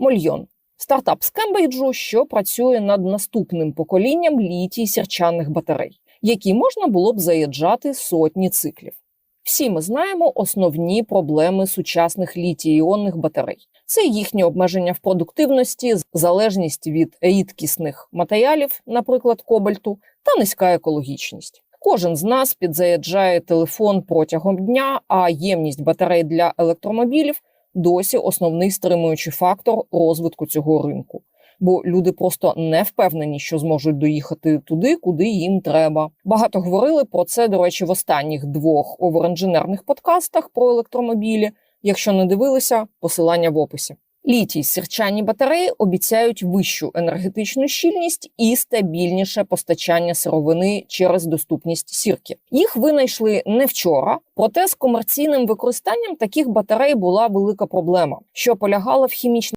Мольйон стартап з Кембриджу, що працює над наступним поколінням літій сірчаних батарей, які можна було б заїжджати сотні циклів. Всі ми знаємо основні проблеми сучасних літій-іонних батарей: це їхнє обмеження в продуктивності, залежність від рідкісних матеріалів, наприклад, кобальту, та низька екологічність. Кожен з нас підзаряджає телефон протягом дня, а ємність батарей для електромобілів досі основний стримуючий фактор розвитку цього ринку. Бо люди просто не впевнені, що зможуть доїхати туди, куди їм треба. Багато говорили про це, до речі, в останніх двох оверенженерних подкастах про електромобілі. Якщо не дивилися, посилання в описі. Літій сірчані батареї обіцяють вищу енергетичну щільність і стабільніше постачання сировини через доступність сірки. Їх винайшли не вчора, проте з комерційним використанням таких батарей була велика проблема, що полягала в хімічній